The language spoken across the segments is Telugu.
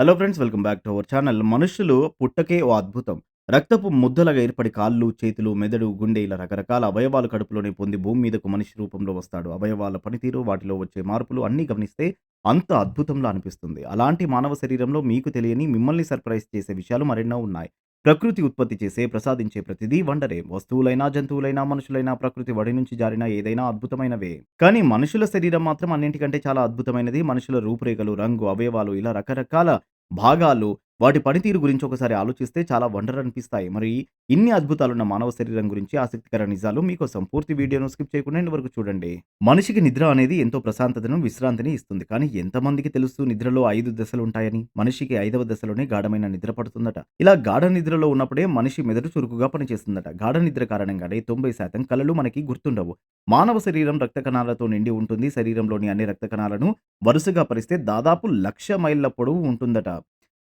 Hello friends welcome back to our channel మనుషులు పుట్టకే ఓ అద్భుతం. రక్తపు ముద్దలుగా ఏర్పడి కాళ్ళు చేతులు మెదడు గుండె ఇలా రకరకాల అవయవాలు కడుపులోనే పొంది భూమి మీదకు మనిషి రూపంలో వస్తాడు. అవయవాల పనితీరు వాటిలో వచ్చే మార్పులు అన్నీ గమనిస్తే అంత అద్భుతంలో అనిపిస్తుంది. అలాంటి మానవ శరీరంలో మీకు తెలియని మిమ్మల్ని సర్ప్రైజ్ చేసే విషయాలు మరెన్నో ఉన్నాయి. ప్రకృతి ఉత్పత్తి చేసే ప్రసాదించే ప్రతిదీ వండరే. వస్తువులైనా జంతువులైనా మనుషులైనా ప్రకృతి వడి నుంచి జారిన ఏదైనా అద్భుతమైనవే. కానీ మనుషుల శరీరం మాత్రం అన్నింటికంటే చాలా అద్భుతమైనది. మనుషుల రూపురేఖలు రంగు అవయవాలు ఇలా రకరకాల భాగాలు వాటి పనితీరు గురించి ఒకసారి ఆలోచిస్తే చాలా వండర్ అనిపిస్తాయి. మరి ఇన్ని అద్భుతాలున్న మానవ శరీరం గురించి ఆసక్తికర నిజాలు మీకోసం పూర్తి వీడియోను స్కిప్ చేయకుండా వరకు చూడండి. మనిషికి నిద్ర అనేది ఎంతో ప్రశాంతతను విశ్రాంతిని ఇస్తుంది. కానీ ఎంతమందికి తెలుసు నిద్రలో ఐదు దశలు ఉంటాయని? మనిషికి ఐదవ దశలోనే గాఢమైన నిద్ర పడుతుందట. ఇలా గాఢ నిద్రలో ఉన్నప్పుడే మనిషి మెదడు చురుకుగా పనిచేస్తుందట. గాఢ నిద్ర కారణంగానే తొంభై శాతం కళలు మనకి గుర్తుండవు. మానవ శరీరం రక్త కణాలతో నిండి ఉంటుంది. శరీరంలోని అన్ని రక్త కణాలను వరుసగా పరిస్తే దాదాపు లక్ష మైళ్ళ పొడవు ఉంటుందట.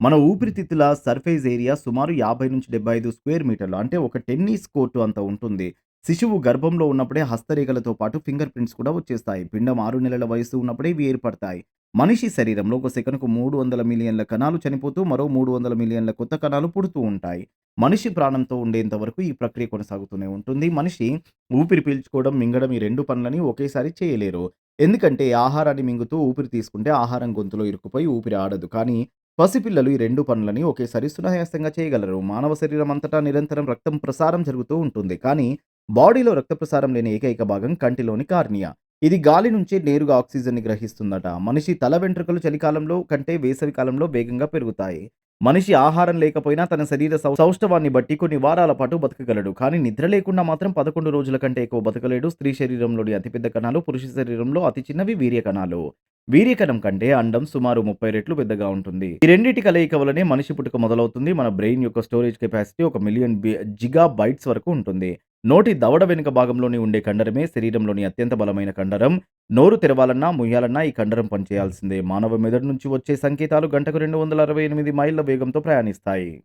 మన ఊపిరితిత్తుల సర్ఫేస్ ఏరియా సుమారు యాభై నుంచి డెబ్బై ఐదు స్క్వేర్ మీటర్లు. అంటే ఒక టెన్నిస్ కోర్టు అంత ఉంటుంది. శిశువు గర్భంలో ఉన్నప్పుడే హస్తరేఖలతో పాటు ఫింగర్ ప్రింట్స్ కూడా వచ్చేస్తాయి. పిండం ఆరు నెలల వయసు ఉన్నప్పుడే ఇవి ఏర్పడతాయి. మనిషి శరీరంలో ఒక సెకనుకు మూడు వందల మిలియన్ల కణాలు చనిపోతూ మరో మూడు వందల మిలియన్ల కొత్త కణాలు పుడుతూ ఉంటాయి. మనిషి ప్రాణంతో ఉండేంత వరకు ఈ ప్రక్రియ కొనసాగుతూనే ఉంటుంది. మనిషి ఊపిరి పీల్చుకోవడం మింగడం ఈ రెండు పనులని ఒకేసారి చేయలేరు. ఎందుకంటే ఆహారాన్ని మింగుతూ ఊపిరి తీసుకుంటే ఆహారం గొంతులో ఇరుక్కుపోయి ఊపిరి ఆడదు. కానీ పసిపిల్లలు ఈ రెండు పనులని ఒకేసారి సునాయాసంగా చేయగలరు. మానవ శరీరం అంతటా నిరంతరం రక్తం ప్రసారం జరుగుతూ ఉంటుంది. కానీ బాడీలో రక్త ప్రసారం లేని ఏకైక భాగం కంటిలోని కార్నియా. ఇది గాలి నుంచే నేరుగా ఆక్సిజన్ని గ్రహిస్తుందట. మనిషి తల వెంట్రుకలు చలికాలంలో కంటే వేసవి కాలంలో వేగంగా పెరుగుతాయి. మనిషి ఆహారం లేకపోయినా తన శరీర సౌ- సౌష్ఠవాన్ని బట్టి కొన్ని వారాల పాటు బతకగలడు. కానీ నిద్ర లేకుండా మాత్రం పదకొండు రోజుల కంటే ఎక్కువ బతకలేడు. స్త్రీ శరీరంలోని అతిపెద్ద కణాలు పురుష శరీరంలో అతి చిన్నవి వీర్య కణాలు. వీర్యకణం కంటే అండం సుమారు ముప్పై రెట్లు పెద్దగా ఉంటుంది. ఈ రెండింటి కలయిక వలనే మనిషి పుట్టుక మొదలవుతుంది. మన బ్రెయిన్ యొక్క స్టోరేజ్ కెపాసిటీ ఒక మిలియన్ జిగా బైట్స్ వరకు ఉంటుంది. నోటి దవడ వెనుక భాగంలోని ఉండే కండరమే శరీరంలోని అత్యంత బలమైన కండరం. నోరు తెరవాలన్నా ముయ్యాలన్నా ఈ కండరం పనిచేయాల్సిందే. మానవ మెదడు నుంచి వచ్చే సంకేతాలు గంటకు రెండు వందల అరవై ఎనిమిది మైళ్ళ వేగంతో ప్రయాణిస్తాయి.